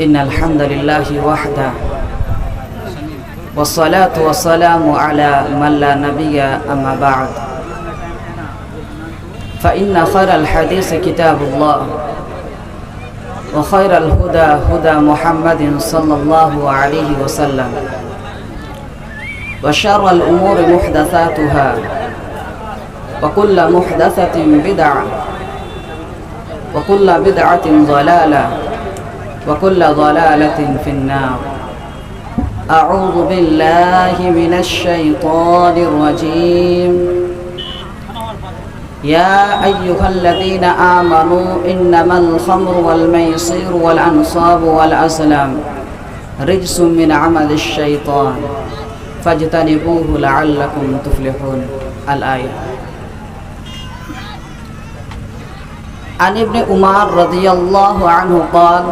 إن الحمد لله وحده والصلاة والسلام على من لا نبي أما بعد. فإن خير الحديث كتاب الله وخير الهدى هدى محمد صلى الله عليه وسلم وشر الأمور محدثاتها وكل محدثة بدعة وكل بدعة ضلالة. وكل ضلالة في النار. أعوذ بالله من الشيطان الرجيم. يا أيها الذين آمنوا إنما الخمر والميصير والأنصاب والأزلام رجس من عمل الشيطان. فاجتنبوه لعلكم تفلحون. الآية. عن ابن عمر رضي الله عنه قال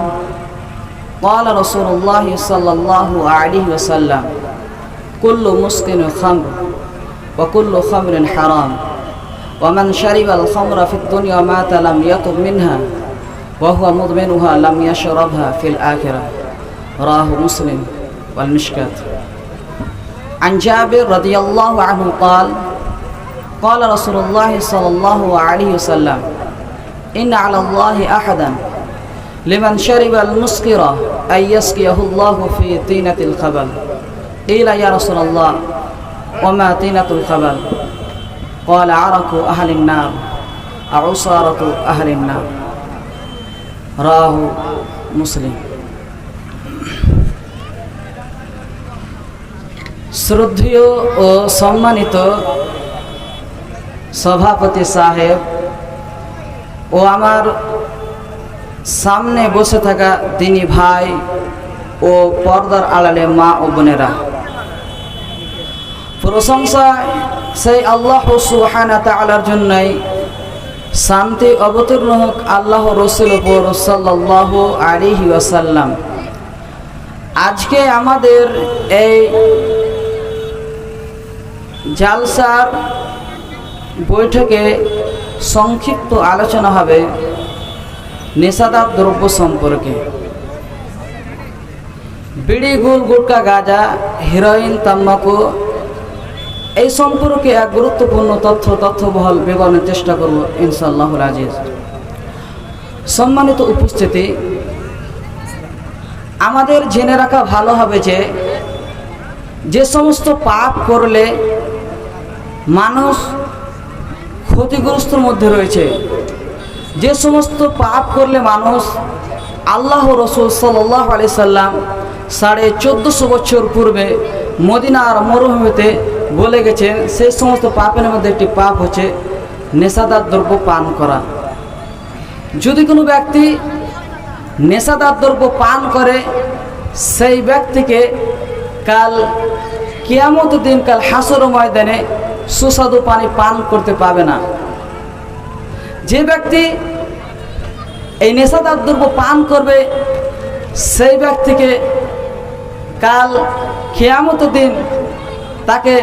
قال رسول الله صلى الله عليه وسلم كل مسكن خمر وكل خمر حرام ومن شرب الخمر في الدنيا مات لم يطب منها وهو مدمنها لم يشربها في الآخرة. راه مسلم والمشكات. عن جابر رضي الله عنه قال قال رسول الله صلى الله عليه وسلم إن على الله أحدا لمن شرب المسكر أن يسقيه الله في طينة الخبل قيل يا رسول الله وما طينة الخبل قال عرق أهل النار عصارة أهل النار راه মুসলিম শ্রদ্ধেয় ও সম্মানিত সভাপতি সাহেব ও আমার সামনে বসে থাকা তিনি ভাই ও পর্দার আড়ালে মা ও বোনেরা। প্রশংসা সেই আল্লাহ সুহানা তালার জন্যই শান্তি অবতীর্ণ হোক আল্লাহ রসুল উপর সাল্লাহ আলিহি ওয়াসাল্লাম। আজকে আমাদের এই জালসার বৈঠকে সংক্ষিপ্ত আলোচনা হবে। নেশাদার দ্রব্য সম্পর্কে। বিড়ি গুল গুটকা, গাঁজা হিরোইন তাম্বাকু, এই সম্পর্কে এক গুরুত্বপূর্ণ তথ্য, তথ্যবহল বিবরণের চেষ্টা করব ইনশাল্লাহুল আজিজ। সম্মানিত উপস্থিতি, আমাদের জেনে রাখা ভালো হবে যে যে সমস্ত পাপ করলে মানুষ ক্ষতিগ্রস্তর মধ্যে রয়েছে। যে সমস্ত পাপ করলে মানুষ আল্লাহ রসুল সাল্লাহ আলি সাল্লাম সাড়ে চোদ্দোশো বছর পূর্বে মদিনার মরুভূমিতে বলে গেছেন, সেই সমস্ত পাপের মধ্যে একটি পাপ হচ্ছে নেশাদার দ্রব্য পান করা। যদি কোনো ব্যক্তি নেশাদার দ্রব্য পান করে, সেই ব্যক্তিকে কাল কেয়ামত দিন, কাল হাসর ময়দানে সুস্বাদু পানি পান করতে পাবে না। যে ব্যক্তি এই নেশাদার দ্রব্য পান করবে, সেই ব্যক্তিকে কাল খেয়ামত দিন তাকে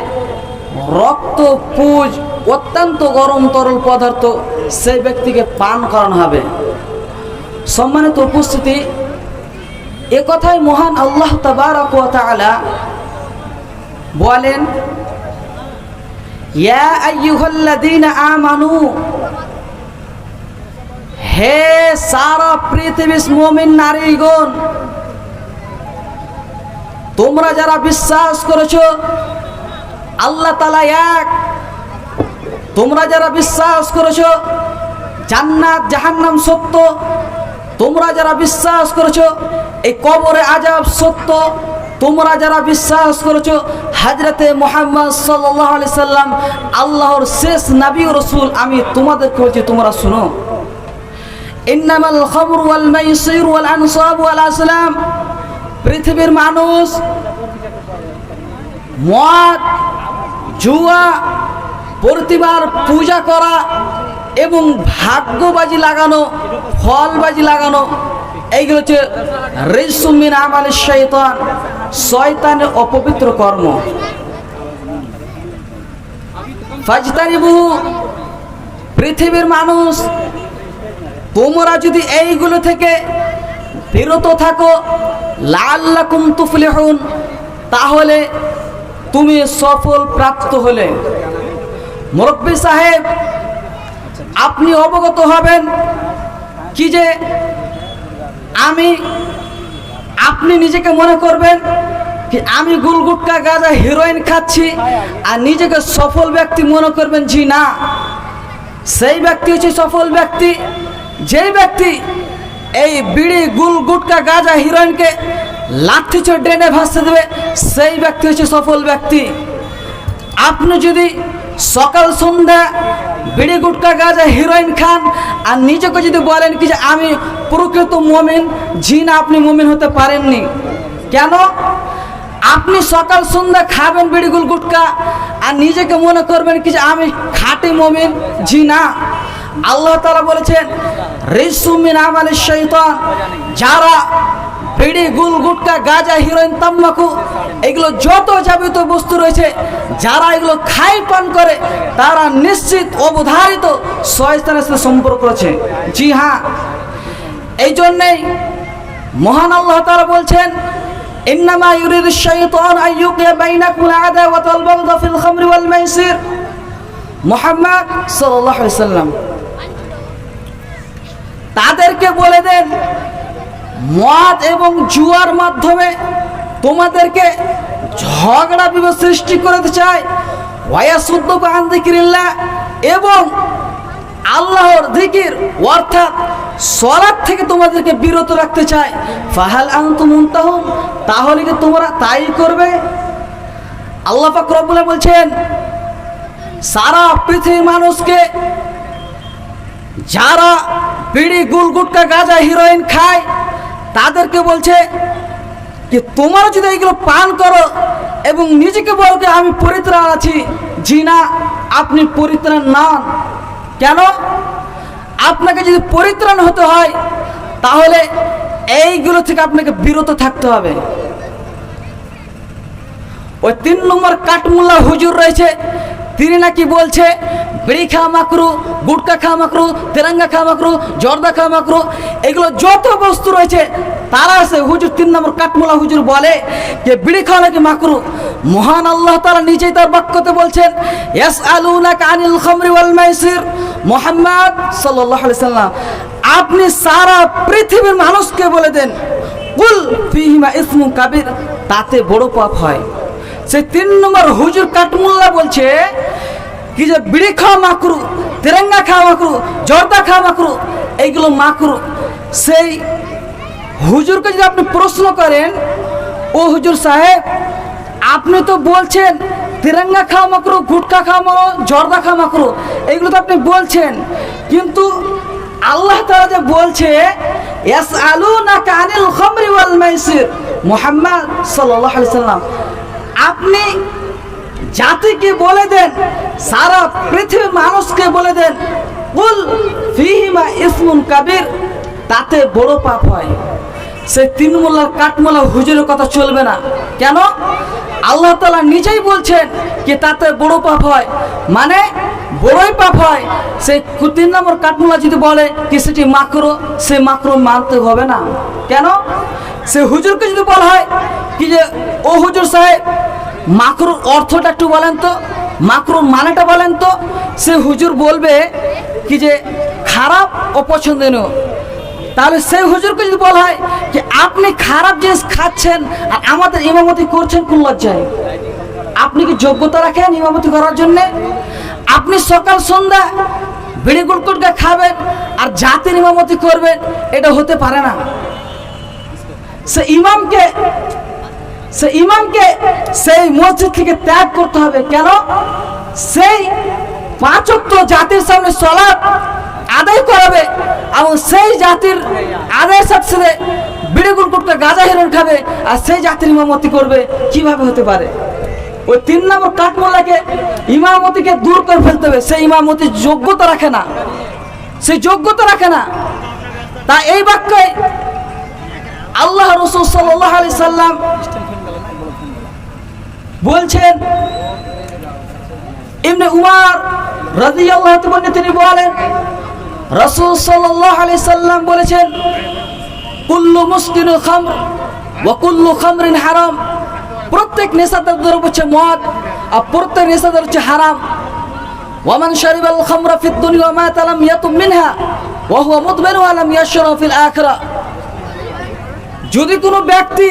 রক্ত, পুজ, অত্যন্ত গরম তরল পদার্থ সেই ব্যক্তিকে পান করানো হবে। সম্মানিত উপস্থিতি, এ কথায় মহান আল্লাহ তাবারক তাআলা বলেন হে সারা পৃথিবীর মুমিন নারীগণ, তোমরা যারা বিশ্বাস করেছ, আল্লাহ তালা এক। তোমরা যারা বিশ্বাস করেছ, জান্নাত, জাহান্নাম সত্য। তোমরা যারা বিশ্বাস করেছ, এই কবরে আজাব সত্য। তোমরা যারা বিশ্বাস করেছ হাজরতে মোহাম্মদ সাল্লাহ আলি সাল্লাম, আল্লাহর শেষ নাবি রসুল, আমি তোমাদের বলছি, তোমরা শুনো। ইন্নামাল খবর ওয়াল মাইসির ওয়াল আনসাব ওয়াল আসলাম। পৃথিবীর মানুষ মদ, জুয়া, প্রতিবার পূজা করা এবং ভাগ্যবাজি লাগানো, ফলবাজি লাগানো, এইগুলো হচ্ছে রেসুমিন আমাদের শৈতান শয়তানের অপবিত্র কর্ম। ফাজতারিবু পৃথিবীর মানুষ তোমরা যদি এইগুলো থেকে বিরত থাকো লাল্লাকুম তুফলিহুন, তাহলে তুমি সফল প্রাপ্ত হলে। মুরব্বী সাহেব, আপনি অবগত হবেন কি যে আমি, আপনি নিজেকে মনে করবেন কি আমি গুলগুটকা গাঁজা হিরোইন খাচ্ছি আর নিজেকে সফল ব্যক্তি মনে করবেন, জি না। সেই ব্যক্তি হচ্ছে সফল ব্যক্তি। যেই ব্যক্তি এই বিড়ি গুল গুটকা গাঁজা হিরোইনকে লাঠি চোর ড্রেনে ভাসতে দেবে, সেই ব্যক্তি হচ্ছে সফল ব্যক্তি। আপনি যদি সকাল, সন্ধ্যা বিড়ি গুটকা গাঁজা হিরোইন খান আর নিজেকে যদি বলেন কি যে আমি প্রকৃত মমিন জি না আপনি মমিন হতে পারেননি। কেন? আপনি সকাল, সন্ধ্যা খাবেন বিড়িগুল গুটকা আর নিজেকে মনে করবেন কি যে আমি খাঁটি মমিন জি না আল্লাহ তালা বলেছেন রিসুমিন শৈতান, যারা বিড়ি, গুল, গুটকা, গাঁজা, হিরোইন, তাম্বাকু, এগুলো যত যাবিত বস্তু রয়েছে, যারা এগুলো খাই পান করে, তারা নিশ্চিত অবধারিত শয়তানের সাথে সম্পর্ক রয়েছে। জি হ্যাঁ। এই জন্যেই মহান আল্লাহ তারা বলছেন, ইন্নামা ইউরিদু শাইতান আইয়ুকিয়া বাইনাকুম আদাওয়াত ওয়াল বাগদা ফিল খামরি ওয়াল মাইসির। মুহাম্মদ সাল্লাল্লাহু আলাইহি সাল্লাম তাদেরকে বলে দেন, মদ এবং জুয়ার মাধ্যমে তোমাদেরকে ঝগড়া বিবাদ সৃষ্টি করতে চায়। ওয়াসুদ্দ আন্দিকিরিল্লাহ এবং আল্লাহর জিকির অর্থাৎ সলাদ থেকে তোমাদেরকে বিরত রাখতে চায়। ফাহাল আনতুমুনতাহুম তাহলে কি তোমরা তাই করবে? আল্লাহ পাক রব্বুল্লাহ বলছেন, সারা পৃথিবীর মানুষকে যারা বিড়ি গুল গুটকা গাঁজা হিরোইন খায়, তাদেরকে বলছে যে, তোমরা যদি এইগুলো পান করো এবং নিজেকে বলো যে, আমি পরিত্রাণ আছি। জি না, আপনি পরিত্রাণ নন। কেন? আপনাকে যদি পরিত্রাণ হতে হয়, তাহলে এইগুলো থেকে আপনাকে বিরত থাকতে হবে। ওই তিন নম্বর কাঠমুল্লা হুজুর রয়েছে তিনি নাকি বলছে, বিড়ি খাওয়া মাকরু গুটকা খাওয়া মাকরু তেরাঙ্গা খাওয়া মাকরু জর্দা খাওয়া মাকরু এগুলো যত বস্তু রয়েছে, তারা আছে। হুজুর তিন নম্বর কাঠমুল্লা হুজুর বলে যে, বিড়ি খাওয়া নাকি মাকরু মহান আল্লাহ তারা নিজেই তার বাক্যতে বলছেন ইয়াস আলুনাক আনিল খামরি ওয়াল মাইসির। মোহাম্মদ আলাইহি সাল্লাম, আপনি সারা পৃথিবীর মানুষকে বলে দেন, কুল ফিহিমা ইসমু কাবির। তাতে বড় পাপ হয়। সেই তিন নম্বর হুজুর কাটমুল্লা বলছে কি যে বিড়ি খাওয়া মাকরু তেরেঙ্গা খাওয়া মাকরু জর্দা খাওয়া মাকরু এইগুলো মাকরু সেই হুজুরকে যদি আপনি প্রশ্ন করেন, ও হুজুর সাহেব, আপনি তো বলছেন তিরঙ্গা খাওয়া মাকরু গুটকা খাওয়া মাকরু জর্দা খাওয়া মাকরু এইগুলো তো আপনি বলছেন। কিন্তু আল্লাহ তাআলা যে বলছে ইয়াস আলু না কানিল খামরি ওয়াল মাইসির মুহাম্মদ আলাইহি সাল্লাম আপনি জাতিকে বলে দেন, সারা পৃথিবীর মানুষকে বলে দেন, কুল ফিহিমা ইসমুন কাবির, তাতে বড় পাপ হয়। সে তিন মোল্লার কাঠমোলা হুজুরের কথা চলবে না। কেন? আল্লাহ তালা নিজেই বলছেন যে তাতে বড় পাপ হয়। মানে বড়ই পাপ হয়। সেই তিন নম্বর কাঠমোলা যদি বলে কি সেটি মাকরো সে মাকরো মানতে হবে না। কেন? সে হুজুরকে যদি বলা হয় কি যে, ও হুজুর সাহেব মাকরুর অর্থটা একটু বলেন তো মাকরুর মানেটা বলেন তো। সে হুজুর বলবে কি যে, খারাপ অপছন্দনীয়। তাহলে সেই হুজুরকে যদি বলা হয় যে, আপনি খারাপ জিনিস খাচ্ছেন আর আমাদের ইমামতি করছেন কোন লজ্জায়? আপনি কি যোগ্যতা রাখেন ইমামতি করার জন্যে? আপনি সকাল, সন্ধ্যা বিড়ি গুটগুটকা খাবেন আর জাতির ইমামতি করবেন, এটা হতে পারে না। সে ইমামকে সে ইমামকে সেই মসজিদ থেকে ত্যাগ করতে হবে। কেন? সেই পাঁচক্ত জাতির সামনে সলাপ আদায় করাবে এবং সেই জাতির আদায়ের সাথে বিড়িগুল করতে গাঁজা হিরণ খাবে আর সেই জাতির ইমামতি করবে। কীভাবে হতে পারে? ওই তিন নম্বর কাঠমোল্লাকে ইমামতিকে দূর করে ফেলতে হবে। সেই ইমামতির যোগ্যতা রাখে না। সেই যোগ্যতা রাখে না। তা এই বাক্যে আল্লাহ রসুল সাল্লাহ আলি সাল্লাম বলছেন, ইবনে উমার রাদিয়াল্লাহু তাআলা তিনি বলেন, রসুল সাল্লাল্লাহু আলি সাল্লাম বলেছেন, কুল্লু মুসকিনু খামর ওয়া কুল্লু খামরিন হারাম। প্রত্যেক নেশাদার দ্রব্য হচ্ছে মদ আর প্রত্যেক নেশাদার হচ্ছে হারাম। ওয়ামান শারিবাল খামরা ফিদ দুনিয়া ওয়া মাতা লাম ইয়াতুম মিনহা ওয়া হুয়া মুদমিন ওয়া লাম ইয়াশরা ফিল আখিরা। যদি কোনো ব্যক্তি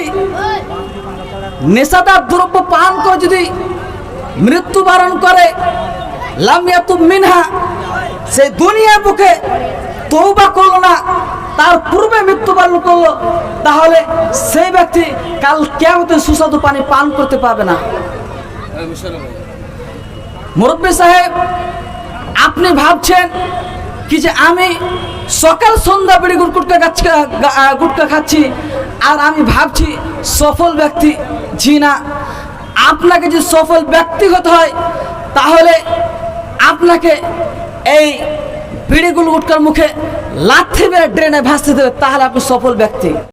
নেশাদার দ্রব্য পান করে, যদি মৃত্যুবরণ করে, লাম লামিয়াতু মিনহা সেই দুনিয়া বুকে তৌবা করল না তার পূর্বে মৃত্যুবরণ করল, তাহলে সেই ব্যক্তি কাল কেমতে সুস্বাদু পানি পান করতে পারবে না। মুরব্বী সাহেব, আপনি ভাবছেন কি যে আমি সকাল সন্ধ্যা বেড়ে গুটকা গাছ গুটকা খাচ্ছি, আর আমি ভাবছি সফল ব্যক্তি, জি না। আপনাকে যে সফল ব্যক্তি হতে হয়, তাহলে আপনাকে এই বিড়িগুলো গুলগুটকার মুখে লাথি মেরে ড্রেনে ভাসতে দেবে তাহলে আপনি সফল ব্যক্তি।